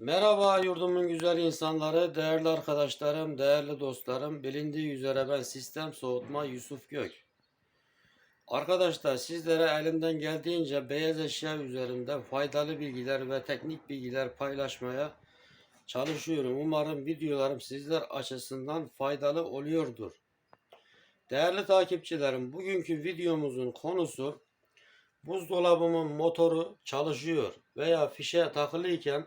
Merhaba yurdumun güzel insanları, değerli arkadaşlarım, değerli dostlarım. Bilindiği üzere ben Sistem Soğutma Yusuf Gök. Arkadaşlar sizlere elimden geldiğince beyaz eşya üzerinde faydalı bilgiler ve teknik bilgiler paylaşmaya çalışıyorum. Umarım videolarım sizler açısından faydalı oluyordur. Değerli takipçilerim, bugünkü videomuzun konusu buzdolabımın motoru çalışıyor veya fişe takılıyken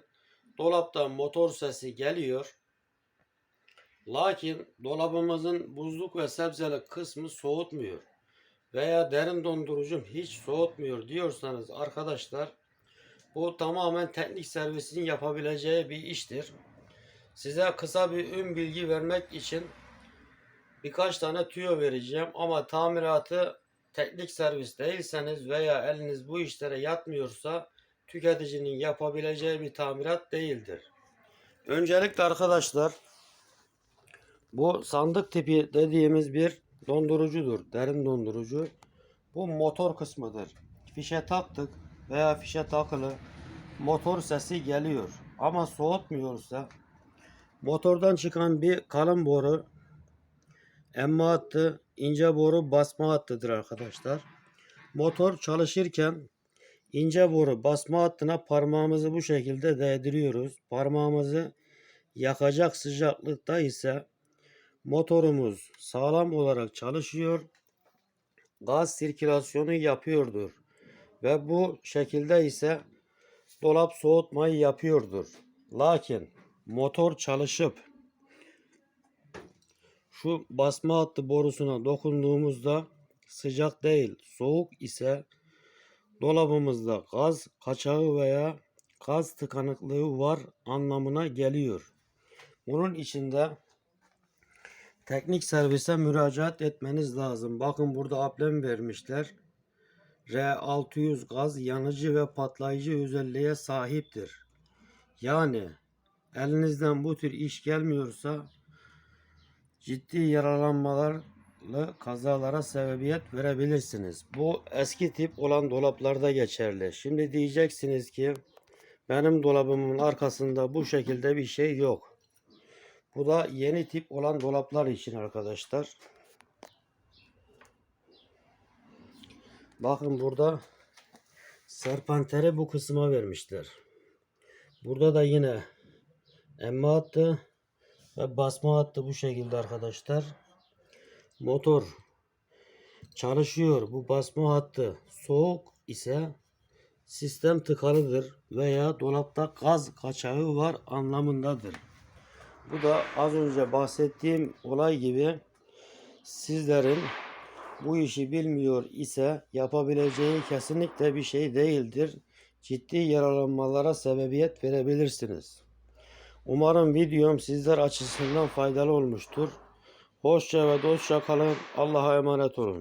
dolaptan motor sesi geliyor. Lakin dolabımızın buzluk ve sebzelik kısmı soğutmuyor veya derin dondurucum hiç soğutmuyor diyorsanız arkadaşlar bu tamamen teknik servisin yapabileceği bir iştir. Size kısa bir ön bilgi vermek için birkaç tane tüyo vereceğim ama tamiratı teknik servis değilseniz veya eliniz bu işlere yatmıyorsa tüketicinin yapabileceği bir tamirat değildir. Öncelikle arkadaşlar bu sandık tipi dediğimiz bir dondurucudur. Derin dondurucu. Bu motor kısmıdır. Fişe taktık veya fişe takılı motor sesi geliyor. Ama soğutmuyorsa motordan çıkan bir kalın boru emme hattı, ince boru basma hattıdır arkadaşlar. Motor çalışırken ince boru basma hattına parmağımızı bu şekilde değdiriyoruz. Parmağımızı yakacak sıcaklıkta ise motorumuz sağlam olarak çalışıyor. Gaz sirkülasyonu yapıyordur. Ve bu şekilde ise dolap soğutmayı yapıyordur. Lakin motor çalışıp şu basma hattı borusuna dokunduğumuzda sıcak değil soğuk ise dolabımızda gaz kaçağı veya gaz tıkanıklığı var anlamına geliyor. Bunun içinde teknik servise müracaat etmeniz lazım. Bakın burada ablem vermişler. R600 gaz yanıcı ve patlayıcı özelliğe sahiptir. Yani elinizden bu tür iş gelmiyorsa ciddi yaralanmalarla kazalara sebebiyet verebilirsiniz. Bu eski tip olan dolaplarda geçerli. Şimdi diyeceksiniz ki benim dolabımın arkasında bu şekilde bir şey yok. Bu da yeni tip olan dolaplar için arkadaşlar. Bakın burada serpanteri bu kısma vermişler. Burada da yine emme hattı ve basma hattı bu şekilde arkadaşlar. Motor çalışıyor. Bu basma hattı soğuk ise sistem tıkalıdır veya dolapta gaz kaçağı var anlamındadır. Bu da az önce bahsettiğim olay gibi sizlerin bu işi bilmiyor ise yapabileceği kesinlikle bir şey değildir. Ciddi yaralanmalara sebebiyet verebilirsiniz. Umarım videom sizler açısından faydalı olmuştur. Hoşça ve dostça kalın. Allah'a emanet olun.